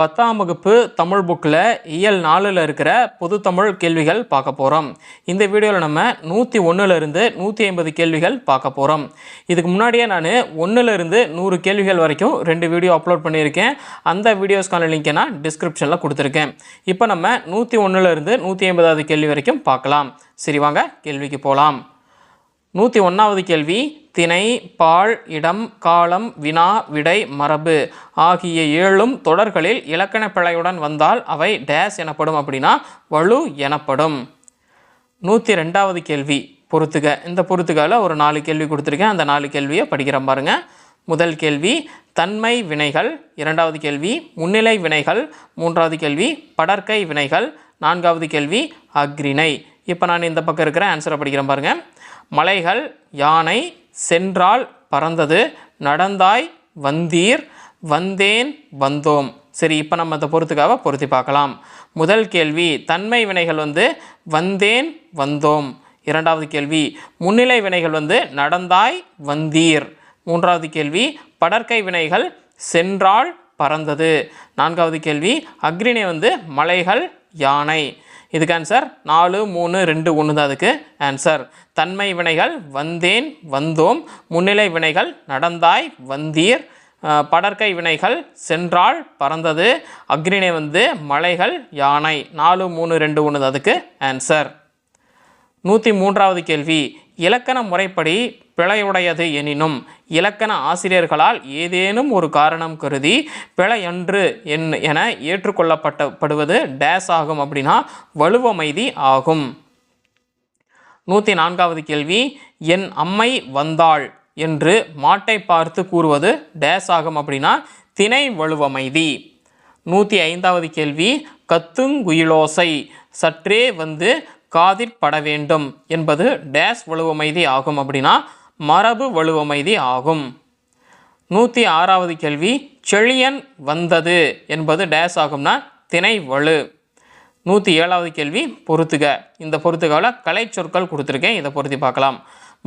பத்தாம் வகுப்பு தமிழ் புக்கில் இயல் நாலில் இருக்கிற பொது தமிழ் கேள்விகள் பார்க்க போகிறோம் இந்த வீடியோவில் நம்ம நூற்றி ஒன்றுலேருந்து நூற்றி ஐம்பது கேள்விகள் பார்க்க போகிறோம் இதுக்கு முன்னாடியே நான் ஒன்றுலேருந்து நூறு கேள்விகள் வரைக்கும் ரெண்டு வீடியோ அப்லோட் பண்ணியிருக்கேன். அந்த வீடியோஸ்க்கான லிங்கை நான் டிஸ்கிரிப்ஷனில் கொடுத்துருக்கேன். இப்போ நம்ம நூற்றி ஒன்றுலேருந்து நூற்றி ஐம்பதாவது கேள்வி வரைக்கும் பார்க்கலாம். சரி வாங்க கேள்விக்கு போகலாம் நூற்றி ஒன்றாவது கேள்வி திணை பால் இடம் காலம் வினா விடை மரபு ஆகிய ஏழும் தொடர்களில் இலக்கண பிழையுடன் வந்தால் அவை டேஸ் எனப்படும் அப்படின்னா வலு எனப்படும். நூற்றி ரெண்டாவது கேள்வி பொறுத்துக. இந்த பொறுத்துகால ஒரு நாலு கேள்வி கொடுத்துருக்கேன். அந்த நாலு கேள்வியை படிக்கிற பாருங்க. முதல் கேள்வி தன்மை வினைகள். இரண்டாவது கேள்வி முன்னிலை வினைகள். மூன்றாவது கேள்வி படற்கை வினைகள். நான்காவது கேள்வி அக்ரிணை இப்போ நான் இந்த பக்கம் இருக்கிற ஆன்சரை படிக்கிறேன் பாருங்கள் மலைகள் யானை சென்றால் பறந்தது. நடந்தாய் வந்தீர் வந்தேன் வந்தோம். சரி இப்போ நம்ம அதை பொறுத்துக்காக பொருத்தி பார்க்கலாம். முதல் கேள்வி தன்மை வினைகள் வந்து வந்தேன் வந்தோம். இரண்டாவது கேள்வி முன்னிலை வினைகள் வந்து நடந்தாய் வந்தீர். மூன்றாவது கேள்வி படற்கை வினைகள் சென்றால் பறந்தது. நான்காவது கேள்வி அக்ரிணை வந்து மலைகள் யானை இதுக்கு ஆன்சர் நாலு மூணு ரெண்டு ஒன்று தான் அதுக்கு ஆன்சர் தன்மை வினைகள் வந்தேன் வந்தோம். முன்னிலை வினைகள் நடந்தாய் வந்தீர். படற்கை வினைகள் சென்றால் பறந்தது. அக்னினை வந்து மலைகள் யானை. நாலு மூணு ரெண்டு ஒன்று தான் அதுக்கு ஆன்சர் நூற்றி மூன்றாவது கேள்வி இலக்கண முறைப்படி பிழையுடையது எனினும் இலக்கண ஆசிரியர்களால் ஏதேனும் ஒரு காரணம் கருதி பிழையன்று என் என ஏற்றுக்கொள்ளப்பட்டப்படுவது டேஸ் ஆகும் அப்படின்னா வலுவமைதி ஆகும். நூற்றி நான்காவது கேள்வி என் அம்மை வந்தாள் என்று மாட்டை பார்த்து கூறுவது டேஸ் ஆகும் அப்படின்னா திணை வலுவமைதி. நூற்றி ஐந்தாவது கேள்வி கத்துங்குயிலோசை சற்றே வந்து காதிற்பட வேண்டும் என்பது டேஸ் வலுவமைதி ஆகும் அப்படின்னா மரபு வலுவமைதி ஆகும். நூற்றி ஆறாவது கேள்வி செழியன் வந்தது என்பது டேஸ் ஆகும்னா திணை வலு. நூற்றி ஏழாவது கேள்வி பொறுத்துக. இந்த பொறுத்துகாவில் கலை சொற்கள் கொடுத்துருக்கேன் இதை பொருத்தி பார்க்கலாம்.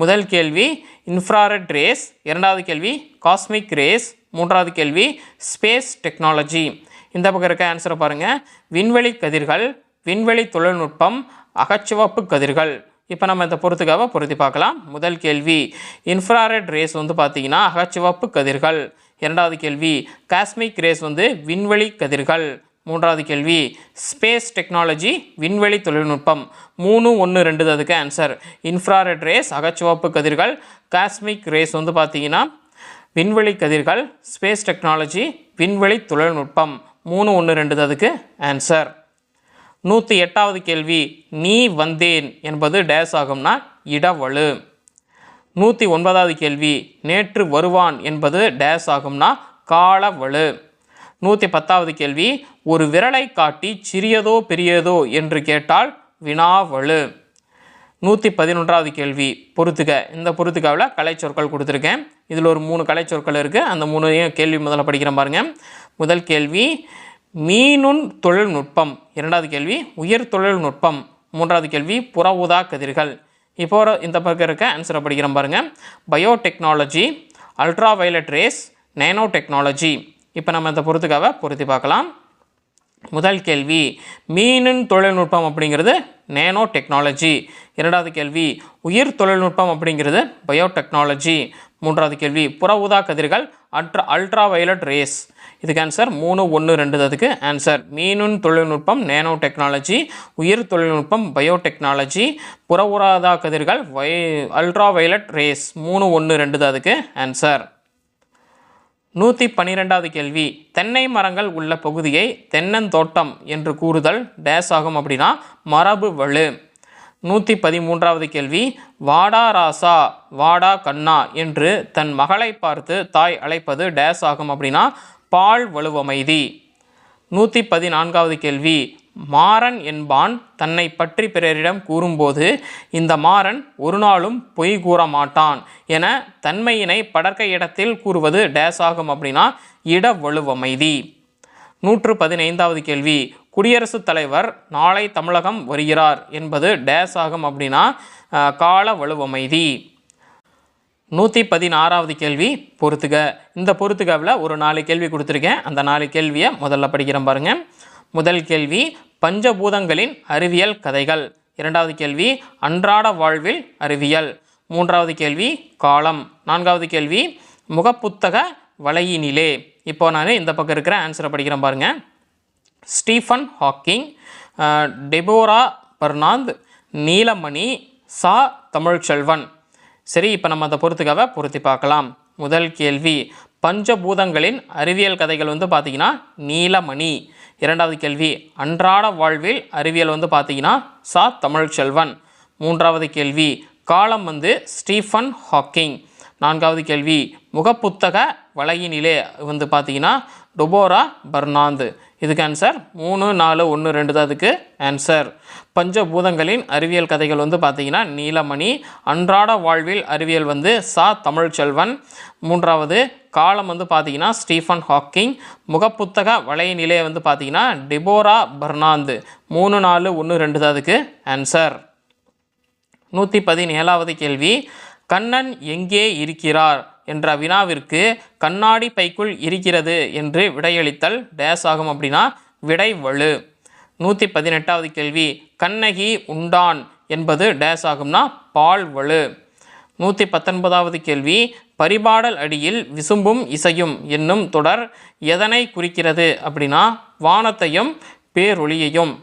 முதல் கேள்வி இன்ஃப்ராரெட் ரேஸ் இரண்டாவது கேள்வி காஸ்மிக் ரேஸ் மூன்றாவது கேள்வி ஸ்பேஸ் டெக்னாலஜி இந்த பக்கம் இருக்க ஆன்சரை பாருங்கள் விண்வெளி கதிர்கள் விண்வெளி தொழில்நுட்பம் அகச்சிவப்பு கதிர்கள். இப்போ நம்ம இந்த பொறுத்துக்காக பொருத்தி பார்க்கலாம். முதல் கேள்வி இன்ஃப்ராரெட் ரேஸ் வந்து பார்த்தீங்கன்னா அகச்சிவப்பு கதிர்கள். இரண்டாவது கேள்வி காஸ்மிக் ரேஸ் வந்து விண்வெளி கதிர்கள். மூன்றாவது கேள்வி ஸ்பேஸ் டெக்னாலஜி விண்வெளி தொழில்நுட்பம். மூணு ஒன்று ரெண்டு அதுக்கு ஆன்சர் இன்ஃப்ராரெட் ரேஸ் அகச்சிவப்பு கதிர்கள். காஸ்மிக் ரேஸ் வந்து பார்த்தீங்கன்னா விண்வெளி கதிர்கள். ஸ்பேஸ் டெக்னாலஜி விண்வெளி தொழில்நுட்பம். மூணு ஒன்று ரெண்டு அதுக்கு ஆன்சர் நூற்றி எட்டாவது கேள்வி நீ வந்தேன் என்பது டேஸ் ஆகும்னா இடவழு. நூற்றி ஒன்பதாவது கேள்வி நேற்று வருவான் என்பது டேஸ் ஆகும்னா காலவழு. நூற்றி பத்தாவது கேள்வி ஒரு விரலை காட்டி சிறியதோ பெரியதோ என்று கேட்டால் வினாவழு? நூற்றி பதினொன்றாவது கேள்வி பொறுத்துக. இந்த பொறுத்துக்காவில் கலைச்சொற்கள் கொடுத்துருக்கேன். இதில் ஒரு மூணு கலைச்சொற்கள் இருக்குது அந்த மூணையும் கேள்வி முதல்ல படிக்கிறேன் பாருங்கள் முதல் கேள்வி மீனுண் தொழில்நுட்பம். இரண்டாவது கேள்வி உயர் தொழில்நுட்பம். மூன்றாவது கேள்வி புற ஊதா கதிர்கள். இப்போ இந்த பக்கம் இருக்க ஆன்சரை படிக்கிறோம் பாருங்கள் biotechnology ultraviolet rays nanotechnology இப்போ நம்ம இந்த பொறுத்துக்காக பொருத்தி பார்க்கலாம். முதல் கேள்வி மீனின் தொழில்நுட்பம் அப்படிங்கிறது நேனோ டெக்னாலஜி இரண்டாவது கேள்வி உயிர் தொழில்நுட்பம் அப்படிங்கிறது பயோடெக்னாலஜி மூன்றாவது கேள்வி புற ஊதா கதிர்கள் அல்ட்ரா அல்ட்ரா வயலட் ரேஸ் இதுக்கு ஆன்சர் மூணு ஒன்று ரெண்டு அதுக்கு ஆன்சர் மீனுன் தொழில்நுட்பம் நேனோ டெக்னாலஜி உயிர் தொழில்நுட்பம் பயோடெக்னாலஜி புற கதிர்கள் வை அல்ட்ரா வயலட் ரேஸ் மூணு ஒன்று ரெண்டு அதுக்கு ஆன்சர் நூற்றி பன்னிரெண்டாவது கேள்வி. தென்னை மரங்கள் உள்ள பகுதியை தென்னந்தோட்டம் என்று கூறுதல் டேஸ் ஆகும் அப்படின்னா மரபு வலு. நூற்றி பதிமூன்றாவது கேள்வி. வாடா ராசா வாடா கண்ணா என்று தன் மகளை பார்த்து தாய் அழைப்பது டேஸ் ஆகும் அப்படின்னா பால் வலுவமைதி. நூற்றி பதினான்காவது கேள்வி மாறன் என்பான் தன்னை பற்றி பிறரிடம் கூறும்போது இந்த மாறன் ஒரு நாளும் பொய் கூற மாட்டான் என தன்மையினை படற்கை இடத்தில் கூறுவது டேஸ் ஆகும் அப்படின்னா இட வலுவமைதி. நூற்று பதினைந்தாவது கேள்வி குடியரசுத் தலைவர் நாளை தமிழகம் வருகிறார் என்பது டேஸ் ஆகும் அப்படின்னா கால வலுவமைதி. நூற்றி பதினாறாவது கேள்வி பொறுத்துக. இந்த பொறுத்துகவில் ஒரு நாலு கேள்வி கொடுத்துருக்கேன். அந்த நாலு கேள்வியை முதல்ல படிக்கிறேன் பாருங்க. முதல் கேள்வி பஞ்சபூதங்களின் அறிவியல் கதைகள். இரண்டாவது கேள்வி அன்றாட வாழ்வில் அறிவியல். மூன்றாவது கேள்வி காலம். நான்காவது கேள்வி முகப்புத்தக வலையினிலே. இப்போ நான் இந்த பக்கம் இருக்கிற ஆன்சரை படிக்கிறேன் பாருங்கள் ஸ்டீஃபன் ஹாக்கிங் டெபோரா பர்னாந்த் நீலமணி சா. தமிழ்ச்செல்வன். சரி இப்போ நம்ம அதை பொறுத்துக்காக பொருத்தி பார்க்கலாம். முதல் கேள்வி பஞ்சபூதங்களின் அறிவியல் கதைகள் வந்து பார்த்தீங்கன்னா நீலமணி. இரண்டாவது கேள்வி அன்றாட வாழ்வில் அறிவியல் வந்து பார்த்திங்கன்னா சா தமிழ்ச்செல்வன். மூன்றாவது கேள்வி காலம் வந்து ஸ்டீஃபன் ஹாக்கிங். நான்காவது கேள்வி முகப்புத்தக வலையினிலே வந்து பார்த்தீங்கன்னா டொபோரா பர்னாந்து. இதுக்கு ஆன்சர் மூணு நாலு ஒன்று ரெண்டு தான் அதுக்கு ஆன்சர் பஞ்சபூதங்களின் அறிவியல் கதைகள் வந்து பார்த்திங்கன்னா நீலமணி அன்றாட வாழ்வில் அறிவியல் வந்து சா. தமிழ்ச்செல்வன். மூன்றாவது காலம் வந்து பார்த்திங்கன்னா ஸ்டீஃபன் ஹாக்கிங். முகப்புத்தக வலையினிலே வந்து பார்த்தீங்கன்னா டிபோரா பர்னாந்து. மூணு நாலு ஒன்று ரெண்டு தான் அதுக்கு ஆன்சர் நூற்றி பதினேழாவது கேள்வி கண்ணன் எங்கே இருக்கிறார்? என்ற வினாவிற்கு கண்ணாடி பைக்குள் இருக்கிறது என்று விடையளித்தல் டேஸ் ஆகும் அப்படின்னா விடை வலு நூற்றி பதினெட்டாவது கேள்வி கண்ணகி உண்டான் என்பது டேஸ் ஆகும்னா பால் வலு நூற்றி பத்தொன்பதாவது கேள்வி பரிபாடல் அடியில் விசும்பும் இசையும் என்னும் தொடர் எதனை குறிக்கிறது அப்படின்னா வானத்தையும் பேரொளியையும்.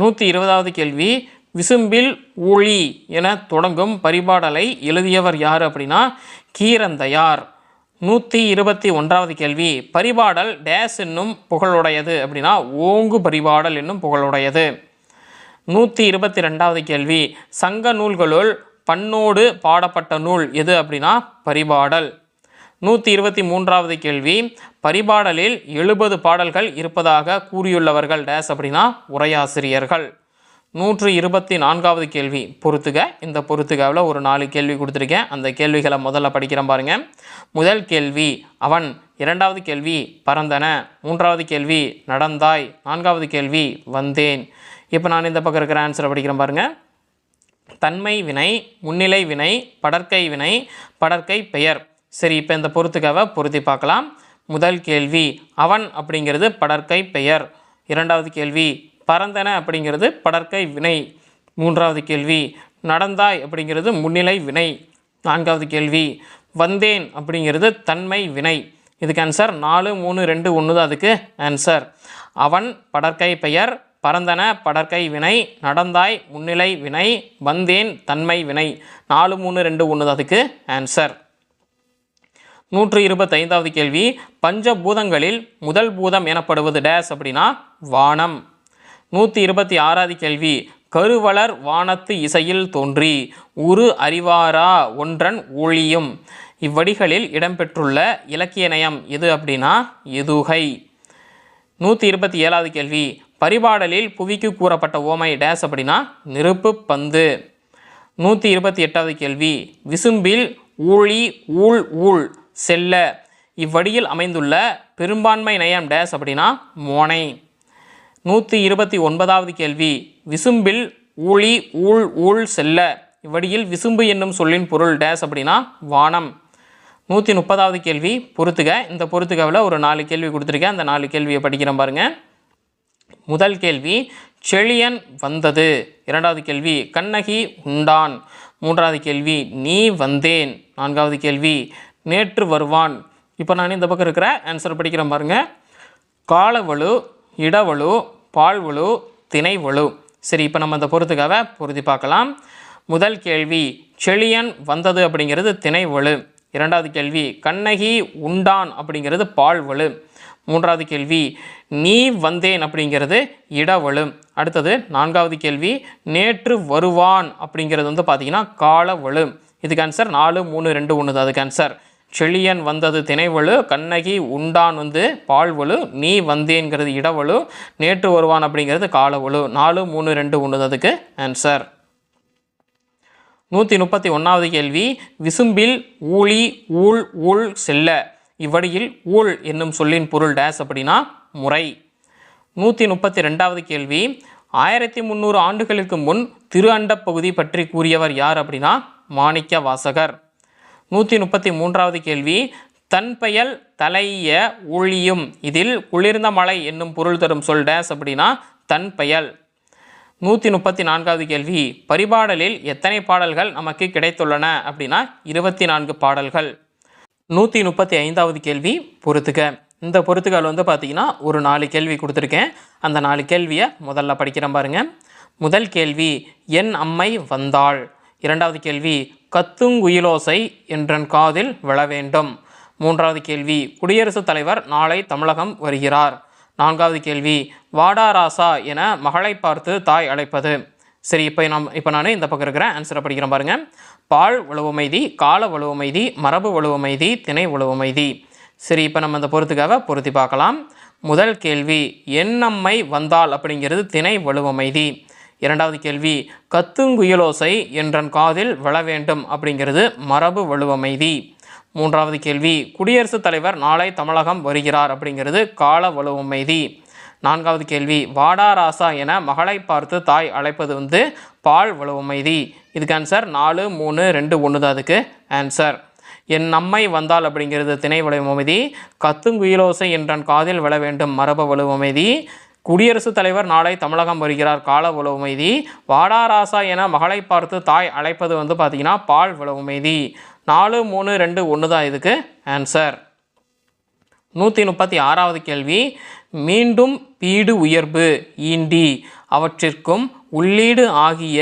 நூற்றி இருபதாவது கேள்வி விசும்பில் ஊழி என தொடங்கும் பரிபாடலை எழுதியவர் யார் அப்படின்னா கீரந்தையார். நூற்றி இருபத்தி ஒன்றாவது கேள்வி. பரிபாடல் டேஸ் என்னும் புகழுடையது அப்படின்னா ஓங்கு பரிபாடல் என்னும் புகழுடையது. நூற்றி இருபத்தி ரெண்டாவது கேள்வி. சங்க நூல்களுள் பண்ணோடு பாடப்பட்ட நூல் எது அப்படின்னா பரிபாடல். நூற்றி இருபத்தி மூன்றாவது கேள்வி. பரிபாடலில் எழுபது பாடல்கள் இருப்பதாக கூறியுள்ளவர்கள் டேஸ் அப்படின்னா உரையாசிரியர்கள். நூற்று இருபத்தி நான்காவது கேள்வி. பொறுத்துக. இந்த பொறுத்துகாவில் ஒரு நாலு கேள்வி கொடுத்துருக்கேன். அந்த கேள்விகளை முதல்ல படிக்கிறேன் பாருங்க. முதல் கேள்வி அவன் இரண்டாவது கேள்வி பறந்தன. மூன்றாவது கேள்வி நடந்தாய். நான்காவது கேள்வி வந்தேன். இப்போ நான் இந்த பக்கம் இருக்கிற ஆன்சரை படிக்கிறேன் பாருங்கள் தன்மை வினை முன்னிலை வினை படற்கை வினை படற்கை பெயர். சரி இப்போ இந்த பொறுத்துக்காவை பொருத்தி பார்க்கலாம். முதல் கேள்வி அவன் அப்படிங்கிறது படற்கை பெயர். இரண்டாவது கேள்வி பறந்தன அப்படிங்கிறது படற்கை வினை. மூன்றாவது கேள்வி நடந்தாய் அப்படிங்கிறது முன்னிலை வினை. நான்காவது கேள்வி வந்தேன் அப்படிங்கிறது தன்மை வினை. இதுக்கு ஆன்சர் நாலு மூணு ரெண்டு ஒன்று தான் அதுக்கு ஆன்சர் அவன் படற்கை பெயர் பறந்தன படற்கை வினை நடந்தாய் முன்னிலை வினை வந்தேன் தன்மை வினை. நாலு மூணு ரெண்டு ஒன்று தான் அதுக்கு ஆன்சர் நூற்று இருபத்தைந்தாவது கேள்வி பஞ்சபூதங்களில் முதல் பூதம் எனப்படுவது டேஸ் அப்படின்னா வானம். நூற்றி இருபத்தி ஆறாவது கேள்வி கருவளர் வானத்து இசையில் தோன்றி உரு அறிவாரா ஒன்றன் ஊழியும். இவ்வடிகளில் இடம்பெற்றுள்ள இலக்கிய நயம் எது அப்படின்னா எதுகை. நூற்றி இருபத்தி ஏழாவது கேள்வி பரிபாடலில் புவிக்கு கூறப்பட்ட ஓமை டேஸ் அப்படின்னா நெருப்பு பந்து. நூற்றி இருபத்தி எட்டாவது கேள்வி விசும்பில் ஊழி ஊழ் ஊழ் செல்ல. இவ்வடியில் அமைந்துள்ள பெரும்பான்மை நயம் டேஸ் அப்படின்னா மோனை. நூற்றி இருபத்தி ஒன்பதாவது கேள்வி. விசும்பில் ஊழி ஊழ் ஊழ் செல்ல. இவ்வடியில் விசும்பு என்னும் சொல்லின் பொருள் டேஸ் அப்படின்னா வானம். நூற்றி முப்பதாவது கேள்வி. பொறுத்துக. இந்த பொறுத்துகவில் ஒரு நாலு கேள்வி கொடுத்துருக்கேன். அந்த நாலு கேள்வியை படிக்கிறேன் பாருங்கள் முதல் கேள்வி செழியன் வந்தது. இரண்டாவது கேள்வி கண்ணகி உண்டான். மூன்றாவது கேள்வி நீ வந்தேன். நான்காவது கேள்வி நேற்று வருவான். இப்போ நான் இந்த பக்கம் இருக்கிற ஆன்சர் படிக்கிறேன் பாருங்கள் காலவலு இடவலு பால்வலு திணைவலு சரி இப்போ நம்ம இந்த பொறுத்துக்காக பொருத்தி பார்க்கலாம். முதல் கேள்வி செழியன் வந்தது அப்படிங்கிறது திணைவலு இரண்டாவது கேள்வி கண்ணகி உண்டான் அப்படிங்கிறது பால்வலு மூன்றாவது கேள்வி நீ வந்தேன் அப்படிங்கிறது இடவலு அடுத்தது நான்காவது கேள்வி நேற்று வருவான் அப்படிங்கிறது வந்து பார்த்தீங்கன்னா காலவலு இதுக்கு ஆன்சர் நாலு மூணு ரெண்டு ஒன்று தான் அதுக்கு ஆன்சர் செழியன் வந்தது தினைவழு கண்ணகி உண்டான் வந்து பால்வலு நீ வந்தேங்கிறது இடவலு நேற்று வருவான் அப்படிங்கிறது காலவலு நாலு மூணு ரெண்டு ஒன்று அதுக்கு ஆன்சர் நூற்றி முப்பத்தி ஒன்றாவது கேள்வி விசும்பில் ஊழி ஊழ் ஊழ் செல்ல. இவ்வழியில் ஊழ் என்னும் சொல்லின் பொருள் டேஸ் அப்படின்னா முறை. நூற்றி முப்பத்தி ரெண்டாவது கேள்வி ஆயிரத்தி முந்நூறு ஆண்டுகளுக்கு முன் திரு அண்டப் பகுதி பற்றி கூறியவர் யார் அப்படின்னா மாணிக்க வாசகர் நூற்றி முப்பத்தி மூன்றாவது கேள்வி தன்பெயல் தலைய ஒழியும் இதில் குளிர்ந்த மலை என்னும் பொருள் தரும் சொல் டேஸ் அப்படின்னா தன்பெயல் நூற்றி முப்பத்தி நான்காவது கேள்வி பரிபாடலில் எத்தனை பாடல்கள் நமக்கு கிடைத்துள்ளன? அப்படின்னா இருபத்தி நான்கு பாடல்கள். நூற்றி முப்பத்தி ஐந்தாவது கேள்வி பொறுத்துக. இந்த பொறுத்துக்கால் வந்து பார்த்தீங்கன்னா ஒரு நாலு கேள்வி கொடுத்துருக்கேன். அந்த நாலு கேள்வியை முதல்ல படிக்கிறேன் பாருங்கள் முதல் கேள்வி என் அம்மை வந்தாள். இரண்டாவது கேள்வி கத்துங்குயிலோசை என்றன் காதில் விழ வேண்டும். மூன்றாவது கேள்வி குடியரசுத் தலைவர் நாளை தமிழகம் வருகிறார். நான்காவது கேள்வி வாடா ராசா என மகளை பார்த்து தாய் அழைப்பது. சரி இப்போ நம் இப்போ நான் இந்த பக்கம் இருக்கிற ஆன்சரை படிக்கிறேன் பாருங்கள் பால் உழவுமைதி கால உழவுமைதி மரபு உழவுமைதி திணை உழவுமைதி சரி இப்போ நம்ம இந்த பொறுத்துக்காக பொருத்தி பார்க்கலாம். முதல் கேள்வி எண்ணம்மை வந்தால்? அப்படிங்கிறது திணை வலுவமைதி இரண்டாவது கேள்வி கத்துங்குயிலோசை என்றன் காதில் விழ வேண்டும் அப்படிங்கிறது மரபு வலுவமைதி. மூன்றாவது கேள்வி குடியரசுத் தலைவர் நாளை தமிழகம் வருகிறார் அப்படிங்கிறது கால வலுவமைதி. நான்காவது கேள்வி வாடா ராசா என மகளை பார்த்து தாய் அழைப்பது வந்து பால் வலுவமைதி. இதுக்கு ஆன்சர் நாலு மூணு ரெண்டு ஒன்று தான் அதுக்கு ஆன்சர் என் நம்மை வந்தால் அப்படிங்கிறது திணை வலுவமைதி கத்துங்குயிலோசை என்றன் காதில் விழ வேண்டும் மரபு வலுவமைதி. குடியரசுத் தலைவர் நாளை தமிழகம் வருகிறார். கால உளவுமைதி வாடாராசா என மகளை பார்த்து தாய் அழைப்பது வந்து பார்த்திங்கன்னா பால் உளவுமைதி நாலு மூணு ரெண்டு ஒன்று தான் இதுக்கு ஆன்சர் நூற்றி முப்பத்தி ஆறாவது கேள்வி. மீண்டும் பீடு உயர்வு ஈண்டி. அவற்றிற்கும் உள்ளீடு ஆகிய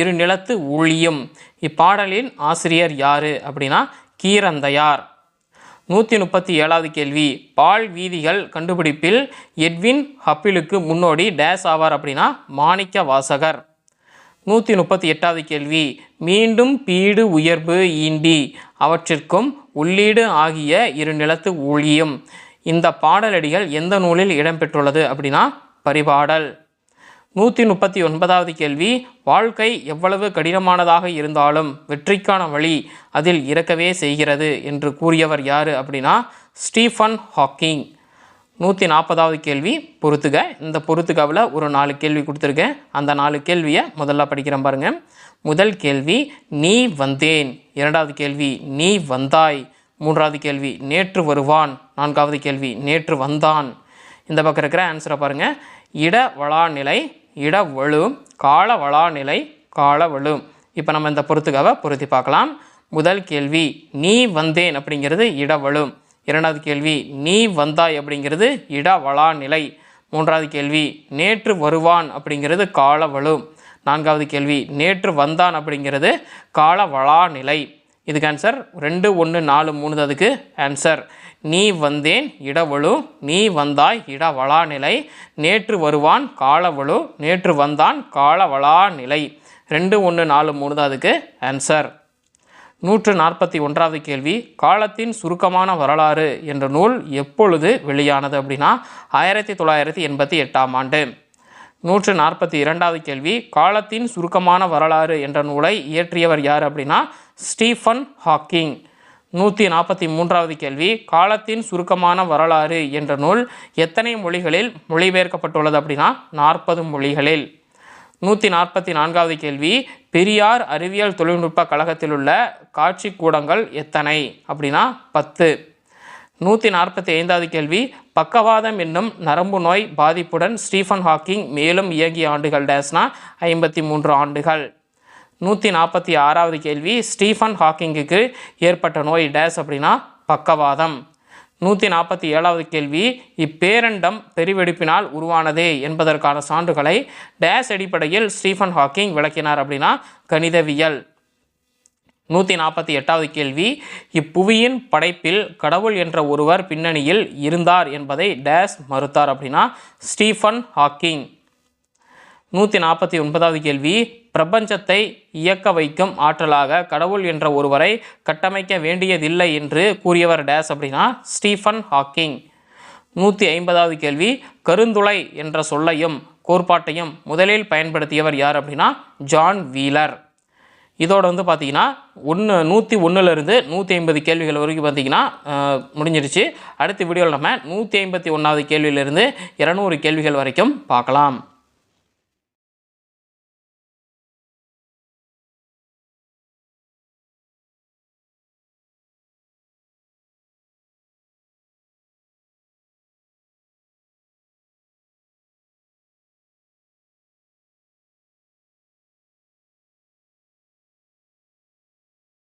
இரு நிலத்து ஊழியம். இப்பாடலின் ஆசிரியர் யாரு அப்படின்னா கீரந்தையார். நூற்றி முப்பத்தி ஏழாவது கேள்வி. பால் வீதிகள் கண்டுபிடிப்பில் எட்வின் ஹப்பிலுக்கு முன்னோடி டேஸ் ஆவார் அப்படின்னா மாணிக்க வாசகர். நூற்றி முப்பத்தி எட்டாவது கேள்வி. மீண்டும் பீடு உயர்வு ஈண்டி. அவற்றிற்கும் உள்ளீடு ஆகிய இரு நிலத்து ஊழியும். இந்த பாடலடிகள் எந்த நூலில் இடம்பெற்றுள்ளது அப்படின்னா பரிபாடல். நூற்றி முப்பத்தி ஒன்பதாவது கேள்வி வாழ்க்கை எவ்வளவு கடினமானதாக இருந்தாலும் வெற்றிக்கான வழி அதில் இறக்கவே செய்கிறது என்று கூறியவர் யார் அப்படின்னா ஸ்டீஃபன் ஹாக்கிங். நூற்றி நாற்பதாவது கேள்வி பொறுத்துக. இந்த பொறுத்துக்காவில் ஒரு நாலு கேள்வி கொடுத்துருக்கேன். அந்த நாலு கேள்வியை முதல்ல படிக்கிறேன் பாருங்கள் முதல் கேள்வி நீ வந்தேன். இரண்டாவது கேள்வி நீ வந்தாய். மூன்றாவது கேள்வி நேற்று வருவான். நான்காவது கேள்வி நேற்று வந்தான். இந்த பக்கம் இருக்கிற ஆன்சரை பாருங்க. இட வளாநிலை இட கால வளாநிலை கால வலு இப்போ நம்ம இந்த பொறுத்துக்காக பொருத்தி பார்க்கலாம். முதல் கேள்வி நீ வந்தேன் அப்படிங்கிறது இடவலு இரண்டாவது கேள்வி நீ வந்தாய் அப்படிங்கிறது இடவளா நிலை மூன்றாவது கேள்வி நேற்று வருவான் அப்படிங்கிறது கால வலு நான்காவது கேள்வி நேற்று வந்தான் அப்படிங்கிறது கால வளாநிலை இதுக்கு ஆன்சர் ரெண்டு ஒன்று நாலு மூணு அதுக்கு ஆன்சர் நீ வந்தேன் இடவழு நீ வந்தாய் இடவளா நிலை. நேற்று வருவான் காலவழு நேற்று வந்தான் காலவளா நிலை. ரெண்டு ஒன்று நாலு மூணு தான் அதுக்கு ஆன்சர் நூற்று நாற்பத்தி ஒன்றாவது கேள்வி காலத்தின் சுருக்கமான வரலாறு என்ற நூல் எப்பொழுது வெளியானது அப்படின்னா ஆயிரத்தி தொள்ளாயிரத்தி எண்பத்தி எட்டாம் ஆண்டு. நூற்று நாற்பத்தி இரண்டாவது கேள்வி காலத்தின் சுருக்கமான வரலாறு என்ற நூலை இயற்றியவர் யார் அப்படின்னா ஸ்டீஃபன் ஹாக்கிங். நூற்றி நாற்பத்தி மூன்றாவது கேள்வி காலத்தின் சுருக்கமான வரலாறு என்ற நூல் எத்தனை மொழிகளில் மொழிபெயர்க்கப்பட்டுள்ளது அப்படின்னா நாற்பது மொழிகளில். நூற்றி நாற்பத்தி நான்காவது கேள்வி பெரியார் அறிவியல் தொழில்நுட்ப கழகத்தில் உள்ள காட்சி கூடங்கள் எத்தனை அப்படின்னா பத்து. நூற்றி நாற்பத்தி ஐந்தாவது கேள்வி பக்கவாதம் என்னும் நரம்பு நோய் பாதிப்புடன் ஸ்டீஃபன் ஹாக்கிங் மேலும் இயங்கிய ஆண்டுகள் டேஸ்னா ஐம்பத்தி மூன்று ஆண்டுகள். நூற்றி நாற்பத்தி ஆறாவது கேள்வி ஸ்டீஃபன் ஹாக்கிங்குக்கு ஏற்பட்ட நோய் டேஸ் அப்படின்னா பக்கவாதம். நூற்றி நாற்பத்தி ஏழாவது கேள்வி இப்பேரண்டம் பெருவெடிப்பினால் உருவானதே என்பதற்கான சான்றுகளை டேஸ் அடிப்படையில் ஸ்டீஃபன் ஹாக்கிங் விளக்கினார் அப்படின்னா கணிதவியல். நூற்றி நாற்பத்தி எட்டாவது கேள்வி இப்புவியின் படைப்பில் கடவுள் என்ற ஒருவர் பின்னணியில் இருந்தார் என்பதை டேஸ் மறுத்தார் அப்படின்னா ஸ்டீஃபன் ஹாக்கிங். நூற்றி நாற்பத்தி ஒன்பதாவது கேள்வி பிரபஞ்சத்தை இயக்க வைக்கும் ஆற்றலாக கடவுள் என்ற ஒருவரை கட்டமைக்க வேண்டியதில்லை என்று கூறியவர் டேஸ் அப்படின்னா ஸ்டீஃபன் ஹாக்கிங். நூற்றி ஐம்பதாவது கேள்வி கருந்துளை என்ற சொல்லையும் கோட்பாட்டையும் முதலில் பயன்படுத்தியவர் யார் அப்படின்னா ஜான் வீலர். இதோட வந்து பார்த்தீங்கன்னா ஒன்று நூற்றி ஒன்றுலேருந்து நூற்றி ஐம்பது கேள்விகள் வரைக்கும் பார்த்தீங்கன்னா முடிஞ்சிருச்சு. அடுத்த வீடியோவில் நம்ம நூற்றி ஐம்பத்தி ஒன்றாவது கேள்வியிலிருந்து இரநூறு கேள்விகள் வரைக்கும் பார்க்கலாம்.